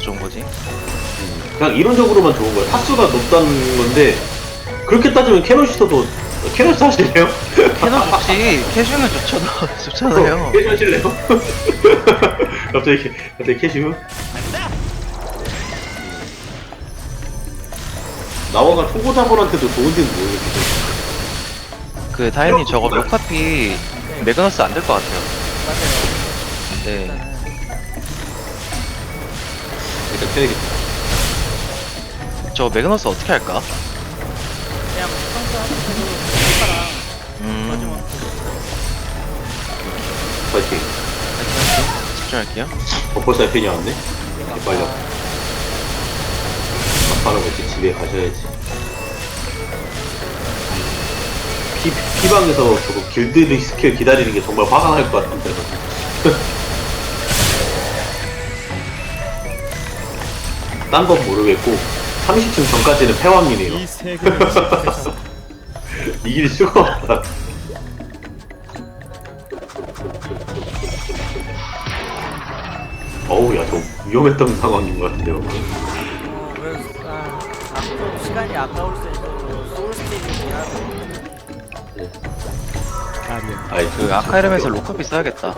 좋은 거지. 그냥 이론적으로만 좋은 거야. 타수가 높다는 건데 그렇게 따지면 캐논시터도 캐논시터 하실래요? 캐논 좋지. 캐슈는 좋잖아. 좋잖아요. 캐슈 하실래요? 갑자기 캐- 갑자기 캐슈? 나와가 초보자분한테도 좋은지는 모르겠어. 그 다현이 저거 녹화피 매그너스 안 될 것 같아요. 맞아요. 네. 일단 캐야겠다. 저 매그너스 어떻게 할까? 그냥 평소 하는 대로 음. 파이팅. 화이팅. 집중할게요. 어, 벌써 팬이 왔네? 빨리 와. 밥하는 거지. 집에 가셔야지. 피, 피방에서 저거 길드 스킬 기다리는 게 정말 화가 날 것 같은데. 딴 건 모르겠고, 30층 전까지는 패왕이네요. 이 세계를 시작해서 이길 수가 없다. 어우, 야, 저 위험했던 상황인 것 같은데요. 아, 앞으로 시간이 아까울 소울 스테이지 아리엔 아이, 그 아카이름에서 로커피 써야겠다.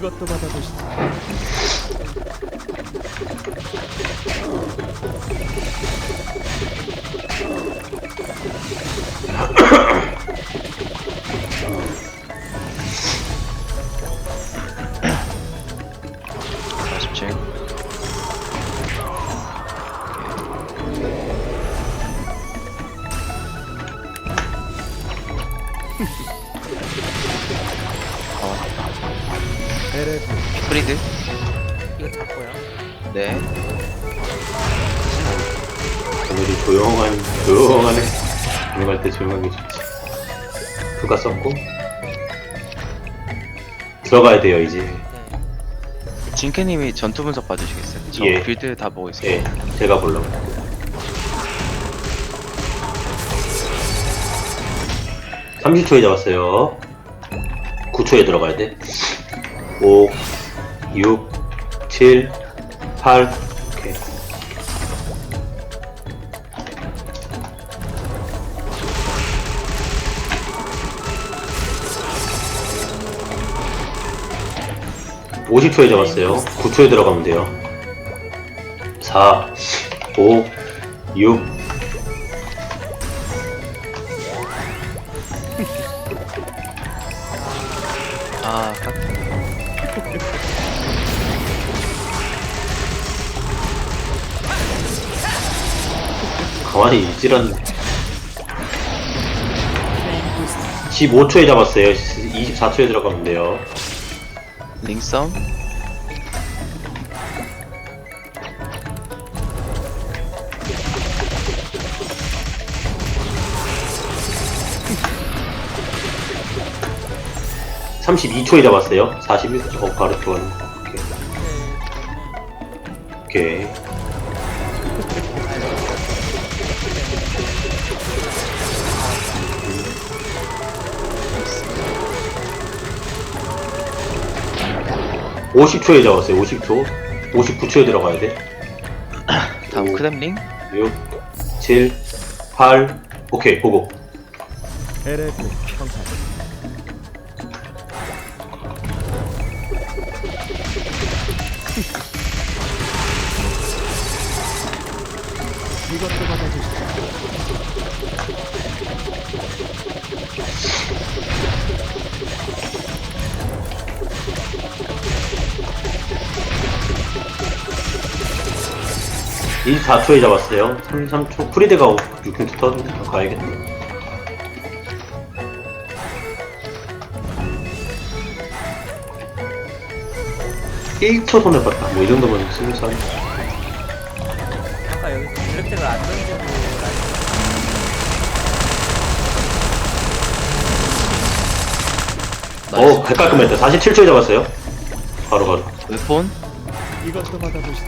이것도 받아보시죠 집중. 프리드. 이거 잡고요. 네. 오늘이 조용한, 조용하네. 조용할 때 조용하게 좋지. 그가 썼고. 들어가야 돼요, 이제. 네. 진캐님이 전투 분석 봐주시겠어요? 저 예. 빌드 다 보고 있어요. 예, 제가 볼라. 삼0초에 잡았어요. 9초에 들어가야 돼. 5, 6, 7, 8, 오케이. 오십 초에 잡았어요. 9초에 들어가면 돼요. 4, 5, 6, 아, 케인 부스트 15초에 잡았어요. 24초에 들어가면 돼요. 링썸. 삼 32초에 잡았어요. 41초. 어, 바로 거. 오케이. 오케이. 오십 초에 잡았어요. 50초. 59초에 들어가야 돼. 다음 크렘링 6, 7, 8. 오케이, 보고. LF 이것도 받아주시죠. 이 4초에 잡았어요. 3, 3초. 프리드가 6분 터는데 가야겠다. 일초 손해 봤다. 뭐 이 정도면 스무스한. 아까 여기서 블랙잭을 안 던지고 어, 깔끔했다. 47초에 잡았어요. 바로 바로. 웨폰 이것도 받아보시죠.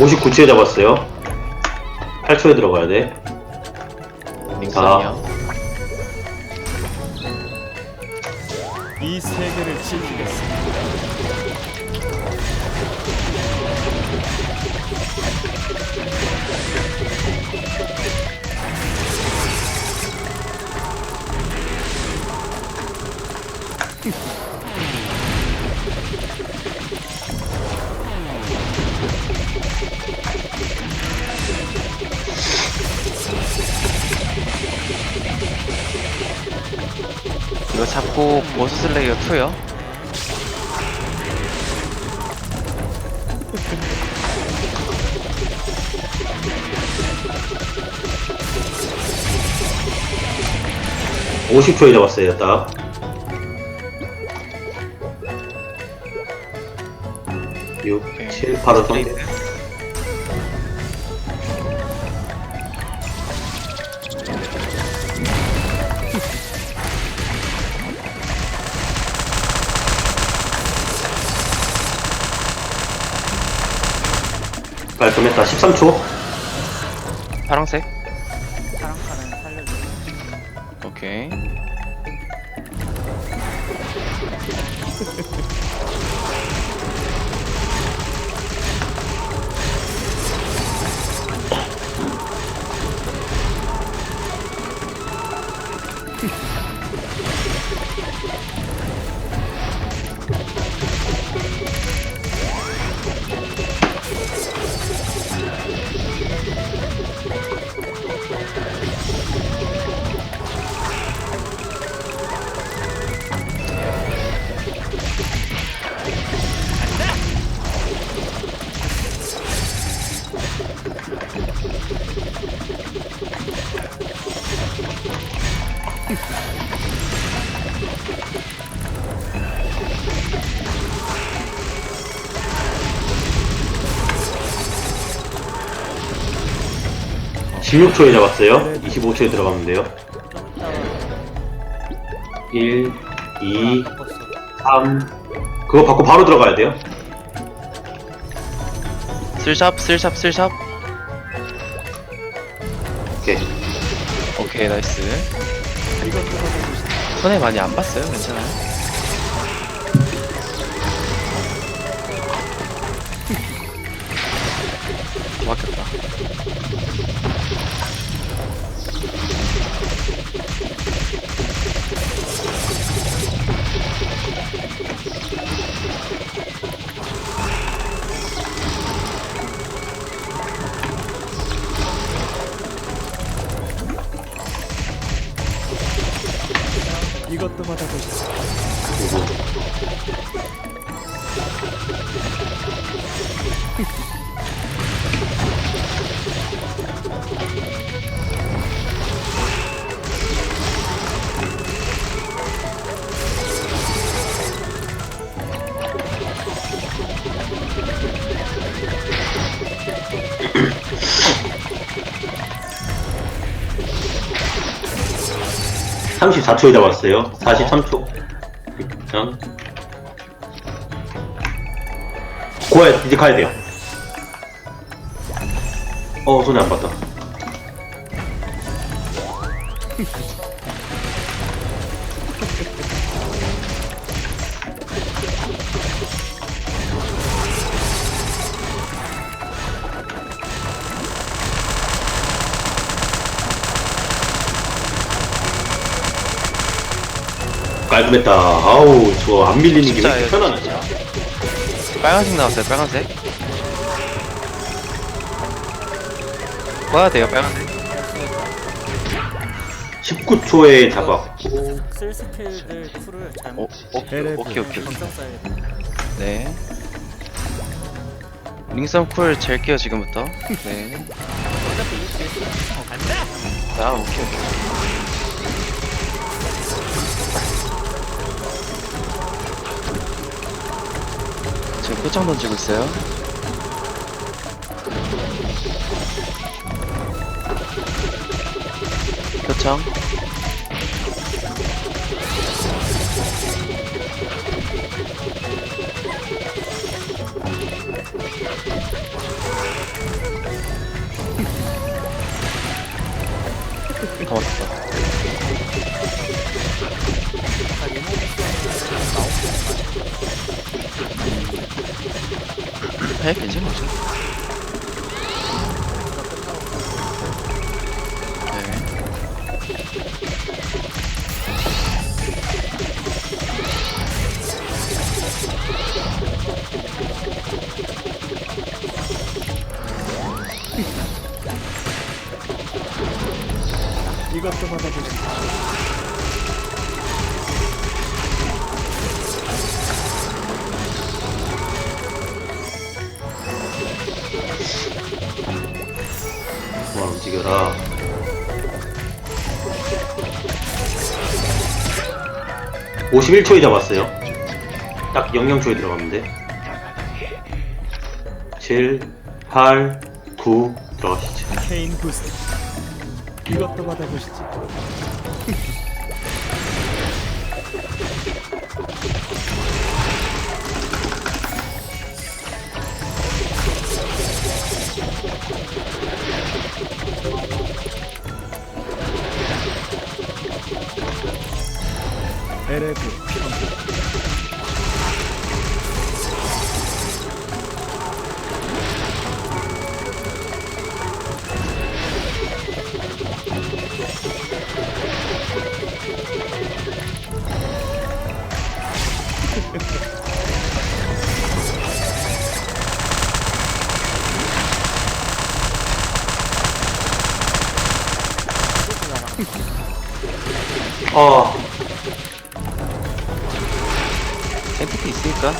59초에 잡았어요. 8초에 들어가야 돼. 링선이요. 아. 이 세계를 지키겠습니다. 잡고 보스 슬레이어 2요. 50초에 잡았어요, 딱. 육, 6, 7, 8, 3, 깔끔했다. 13초. 파랑색 16초에 잡았어요. 25초에 들어가면 돼요. 1, 2, 3. 그거 받고 바로 들어가야 돼요. 슬샵, 슬샵, 슬샵. 오케이. 오케이 나이스. 손해 많이 안 봤어요 괜찮아요 ゴットマタコです (34초에) 잡았어요. (43초) 그냥 고야 이제 가야 돼요. 어 손에 안 봤다 깔끔했다. 아우 저안 밀리는 게왜 진짜예요, 이렇게 편하냐 진짜. 빨간색 나왔어요 빨간색. 꺼야 돼요 빨간색? 19초에 잡았고 쓸 스킬들 쿨을 오, 잘못 오, 오케이 오케이 오케이. 걱정 써야겠다 네. 링썸 쿨 잴게요 지금부터. 네. 어차피 이 뒤에 쓰- 어, 간다 아, 오케이, 오케이. 표창 던지고 있어요. 표창. 다 왔다. 해? 괜찮아죠? 네. 이것도 받아보시죠. 움직여라 (51초에) 잡았어요 딱 00초에 들어갔는데 7 8 9 들어가시죠 케인 부스트. 이것도 받아보시지. LF 평균. 아 엔티티 있으니까.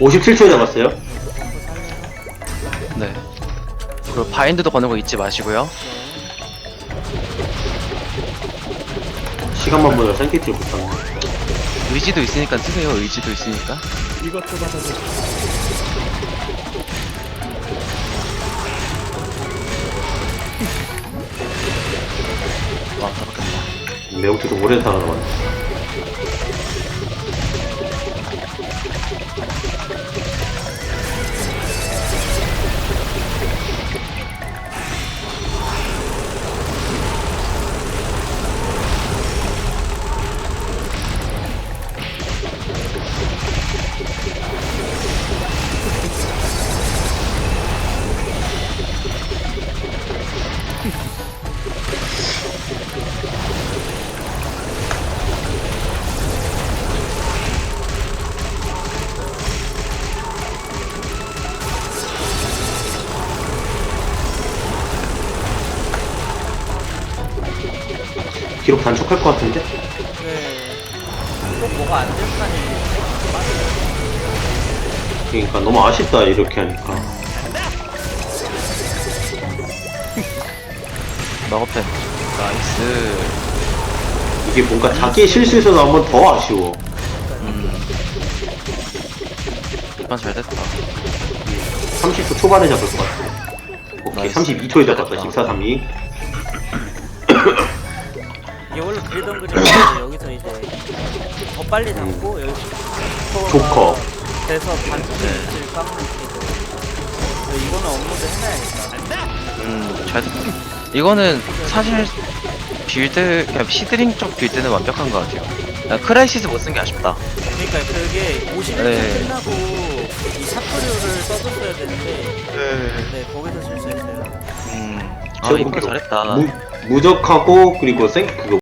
57초에 잡았어요 네. 그리고 바인드도 거는 거 잊지 마시고요. 시간만 보다 생티티를 못하네 의지도 있으니까 쓰세요. 의지도 있으니까. 이것도 받아보 와, 잡았겠다. 매혹티도 오래 살아남았네 기록 단축할 것 같은데? 네. 꼭 뭐가 안 됐다니 그러니까 너무 아쉽다 이렇게 하니까. 마법펜 나이스. 이게 뭔가 자기의 실수에서 나오면 더 아쉬워. 음. 이번 잘 됐다. 30초 초반에 잡을 것 같아. 오케이 나이스. 32초에 잡았다 14, 32 이게 원래 그리던 그림인데 여기서 이제 더 빨리 잡고 여기 조커. 돼서 반지를 깎는 식이고 이거는 업로드 해놔야겠다. 음잘 됐다 이거는 사실 빌드 그냥 시드링 쪽 빌드는 완벽한 것 같아요. 나 크라이시스 못 쓴 게 아쉽다. 그러니까 그게 51초 네. 끝나고 이 사토류를 써줬어야 되는데 네. 거기서 실수했어요. 음아 제가 이거 잘했다. 무, 무적하고 그리고 생 그거